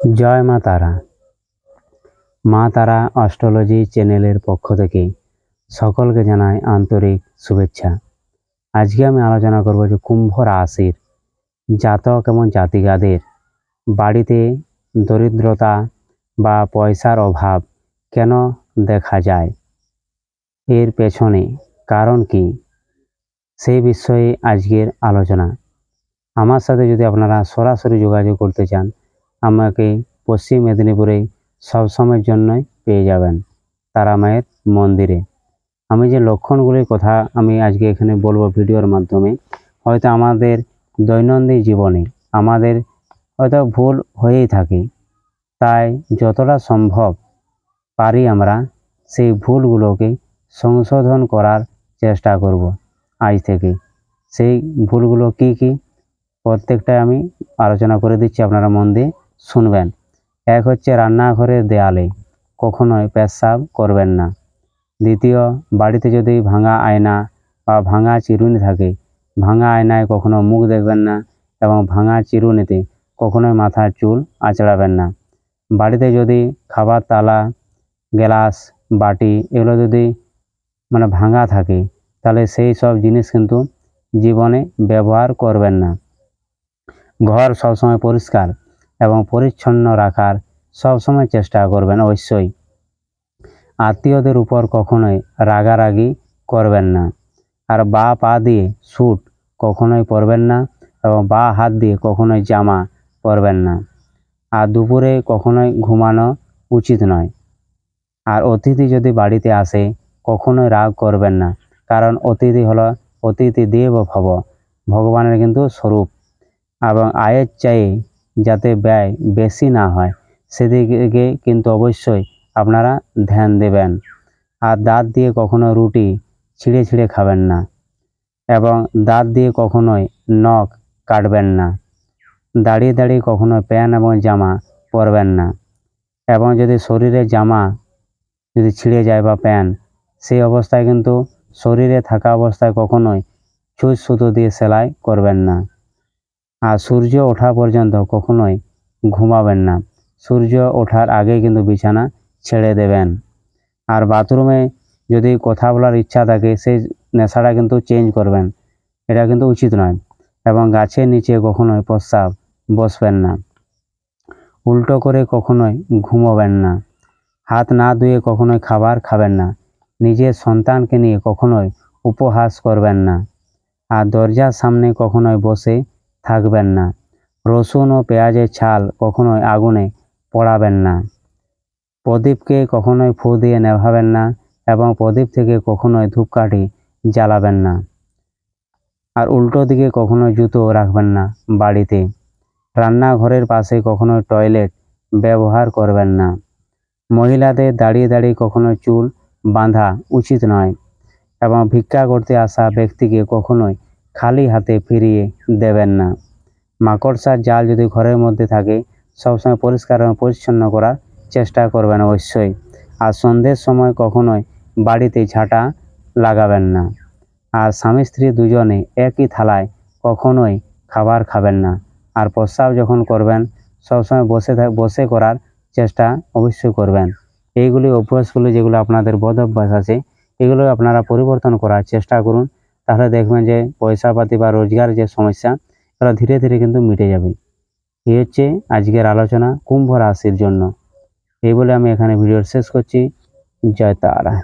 জয় মা তারা। মা তারা অস্ট্রোলজি চ্যানেলের পক্ষ থেকে সকলকে জানাই আন্তরিক শুভেচ্ছা। আজকে আমি আলোচনা করব যে কুম্ভ রাশির জাতক এবং জাতিকাদের বাড়িতে দরিদ্রতা বা পয়সার অভাব কেন দেখা যায়, এর পেছনে কারণ কি সেই বিষয়ে আজকের আলোচনা। আমার সাথে যদি আপনারা সরাসরি যোগাযোগ করতে চান আমাকে পশ্চিম মেদিনীপুরে সবসময়ের জন্যই পেয়ে যাবেন তারা মায়ের মন্দিরে। আমি যে লক্ষণগুলির কথা আমি আজকে এখানে বলব ভিডিওর মাধ্যমে, হয়তো আমাদের দৈনন্দিন জীবনে আমাদের হয়তো ভুল হয়েই থাকে, তাই যতটা সম্ভব পারি আমরা সেই ভুলগুলোকে সংশোধন করার চেষ্টা করব আজ থেকে। সেই ভুলগুলো কি কি, প্রত্যেকটাই আমি আলোচনা করে দিচ্ছি আপনারা মন দিয়ে। শুনবেন। এক হচ্ছে রান্নাঘরের দেয়ালে, কখনোই পেশাব করবেন না। দ্বিতীয়, বাড়িতে যদি ভাঙা আয়না বা ভাঙা চিরুনি থাকে, ভাঙা আয়নায় কখনো মুখ দেখবেন না এবং ভাঙা চিরুনিতে কখনোই মাথার চুল আঁচড়াবেন না। বাড়িতে যদি খাবার তালা, গ্লাস, বাটি এগুলো যদি মানে ভাঙা থাকে, তাহলে সেই সব জিনিস কিন্তু জীবনে ব্যবহার করবেন না। ঘর সবসময় পরিষ্কার এবং পরিচ্ছন্ন রাখার সবসময় চেষ্টা করবেন অবশ্যই। আত্মীয়দের উপর কখনোই রাগারাগি করবেন না। আর বা পা দিয়ে স্যুট কখনোই পরবেন না এবং বা হাত দিয়ে কখনোই জামা পরবেন না। আর দুপুরে কখনোই ঘুমানো উচিত নয়। আর অতিথি যদি বাড়িতে আসে, কখনোই রাগ করবেন না। কারণ অতিথি হলো অতিথি দেব ভব, ভগবানের কিন্তু স্বরূপ। এবং আয়ের চেয়ে যাতে ব্যয় বেশি না হয়। সেদিকে কিন্তু অবশ্যই আপনারা ধ্যান দেবেন। আর দাঁত দিয়ে কখনো রুটি ছিঁড়ে ছিঁড়ে খাবেন না এবং দাঁত দিয়ে কখনোই নখ কাটবেন না। দাঁড়িয়ে দাঁড়িয়ে কখনো প্যান্ট এবং জামা পরবেন না এবং যদি শরীরে জামা যদি ছিঁড়ে যায় বা প্যান্ট, সেই অবস্থায় কিন্তু শরীরে থাকা অবস্থায় কখনোই সুই সুতো দিয়ে সেলাই করবেন না। আর সূর্য ওঠা পর্যন্ত কখনোই ঘুমাবেন না। সূর্য ওঠার আগে কিন্তু বিছানা ছেড়ে দেবেন। আর বাথরুমে যদি কথা বলার ইচ্ছা থাকে, সেই নেশাটা কিন্তু চেঞ্জ করবেন। এটা কিন্তু উচিত নয়। এবং গাছের নিচে কখনোই প্রস্রাব বসবেন না। উল্টো করে কখনোই ঘুমোবেন না। হাত না ধুয়ে কখনোই খাবার খাবেন না। নিজের সন্তানকে নিয়ে কখনোই উপহাস করবেন না। আর দরজার সামনে কখনোই বসে থাকবেন না। রসুন ও পেঁয়াজের ছাল কখনোই আগুনে পড়াবেন না। প্রদীপকে কখনোই ফু দিয়ে নেভাবেন না এবং প্রদীপ থেকে কখনোই ধূপকাঠি জ্বালাবেন না। আর উল্টো দিকে কখনো জুতো রাখবেন না বাড়িতে। রান্নাঘরের পাশে কখনোই টয়লেট ব্যবহার করবেন না। মহিলাদের দাঁড়িয়ে দাঁড়িয়ে কখনো চুল বাঁধা উচিত নয় এবং ভিক্ষা করতে আসা ব্যক্তিকে কখনোই খালি হাতে ফিরিয়ে দেবেন না। মাকড়সার জাল যদি ঘরের মধ্যে থাকে, সবসময় পরিষ্কার এবং পরিচ্ছন্ন করার চেষ্টা করবেন অবশ্যই। আর সন্ধ্যের সময় কখনোই বাড়িতে ঝাঁটা লাগাবেন না। আর স্বামী স্ত্রী দুজনে একই থালায় কখনোই খাবার খাবেন না। আর প্রস্রাব যখন করবেন, সবসময় বসে বসে করার চেষ্টা অবশ্যই করবেন। এইগুলি অভ্যাসগুলি যেগুলো আপনাদের বদ অভ্যাস আছে, এগুলো আপনারা পরিবর্তন করার চেষ্টা করুন। তাহলে দেখবেন যে পয়সাপাতি বা রোজগার যে সমস্যা, এগুলো ধীরে ধীরে কিন্তু মিটে যাবে। এই হচ্ছে আজকের আলোচনা কুম্ভ রাশির জন্য। এই বলে আমি এখানে ভিডিও শেষ করছি। জয় তারা।